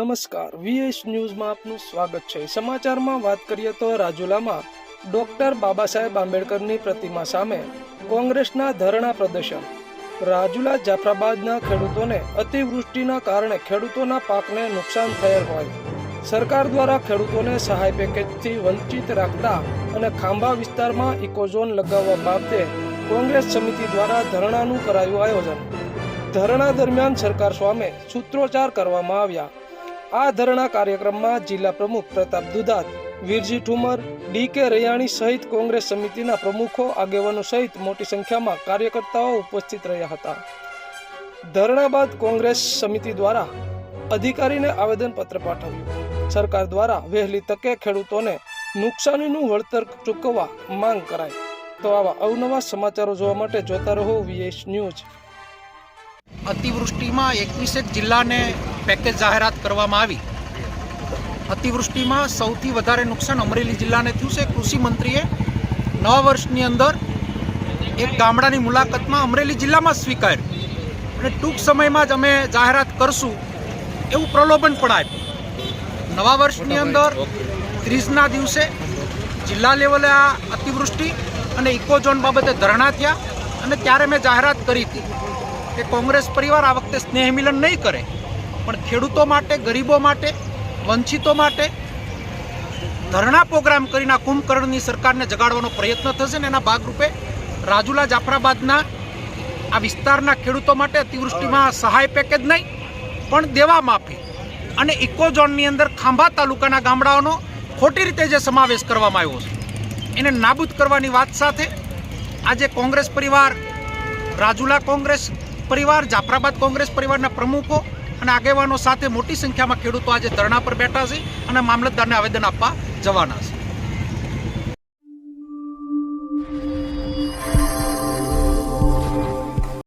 નમસ્કાર. વીએસ ન્યૂઝમાં આપનું સ્વાગત છે. સમાચારમાં વાત કરીએ તો રાજુલામાં ડોક્ટર બાબા સાહેબ આંબેડકરની પ્રતિમા સામે કોંગ્રેસના ધરણા પ્રદર્શન. રાજુલા જાફરાબાદના ખેડૂતોને અતિવૃષ્ટિના કારણે ખેડૂતોના પાકને નુકસાન થયેલ હોય. સરકાર દ્વારા ખેડૂતોને સહાય પેકેજથી વંચિત રાખતા અને ખાંભા વિસ્તારમાં ઇકોઝોન લગાવવા બાબતે કોંગ્રેસ સમિતિ દ્વારા ધરણાનું કરાયું આયોજન. ધરણા દરમિયાન સરકાર સામે સૂત્રોચ્ચાર કરવામાં આવ્યા. આ ધરણા કાર્યક્રમમાં જિલ્લા પ્રમુખ પ્રતાપ દુધાત વીરજી ઠુમર, ડી કે રૈયાણી સહિત કોંગ્રેસ સમિતિના પ્રમુખો, આગેવાનો સહિત મોટી સંખ્યામાં કાર્યકર્તાઓ ઉપસ્થિત રહ્યા હતા. ધરણા બાદ કોંગ્રેસ સમિતિ દ્વારા અધિકારીને આવેદનપત્ર પાઠવ્યું. સરકાર દ્વારા વહેલી તકે ખેડૂતોને નુકસાનીનું વળતર ચૂકવવા માંગ કરાઈ. તો આવા અવનવા સમાચારો જોવા માટે જોતા રહો વીએસ ન્યૂઝ અતિવૃષ્ટિમાં એકવીસેક જિલ્લાને પેકેજ જાહેરાત કરવામાં આવી. અતિવૃષ્ટિમાં સૌથી વધારે નુકસાન અમરેલી જિલ્લાને થયું છે. કૃષિ મંત્રીએ નવા વર્ષની અંદર એક ગામડાની મુલાકાતમાં અમરેલી જિલ્લામાં સ્વીકાર્યું. અને ટૂંક સમયમાં જ અમે જાહેરાત કરશું એવું પ્રલોભન પણ આપ્યું નવા વર્ષની અંદર ત્રીસના દિવસે જિલ્લા લેવલે આ અતિવૃષ્ટિ અને ઇકોઝોન બાબતે ધરણા થયા અને ત્યારે મેં જાહેરાત કરી હતી કે કોંગ્રેસ પરિવાર આ વખતે સ્નેહ મિલન નહીં કરે. પણ ખેડૂતો માટે, ગરીબો માટે, વંચિતો માટે ધરણા પ્રોગ્રામ કરીને આ કુંભકર્ણની સરકારને જગાડવાનો પ્રયત્ન થશે ને એના ભાગરૂપે રાજુલા જાફરાબાદના આ વિસ્તારના ખેડૂતો માટે અતિવૃષ્ટિમાં સહાય પેકેજ નહીં, પણ દેવા માફી અને ઇકોઝોનની અંદર ખાંભા તાલુકાના ગામડાઓનો ખોટી રીતે જે સમાવેશ કરવામાં આવ્યો છે, એને નાબૂદ કરવાની વાત સાથે આજે કોંગ્રેસ પરિવાર, રાજુલા કોંગ્રેસ પરિવાર, જાફરાબાદ કોંગ્રેસ પરિવારના પ્રમુખો અને આગેવાનો સાથે મોટી સંખ્યામાં ખેડૂતો આજે ધરણા પર બેઠા છે અને મામલતદારને આવેદન આપવા જવાના છે.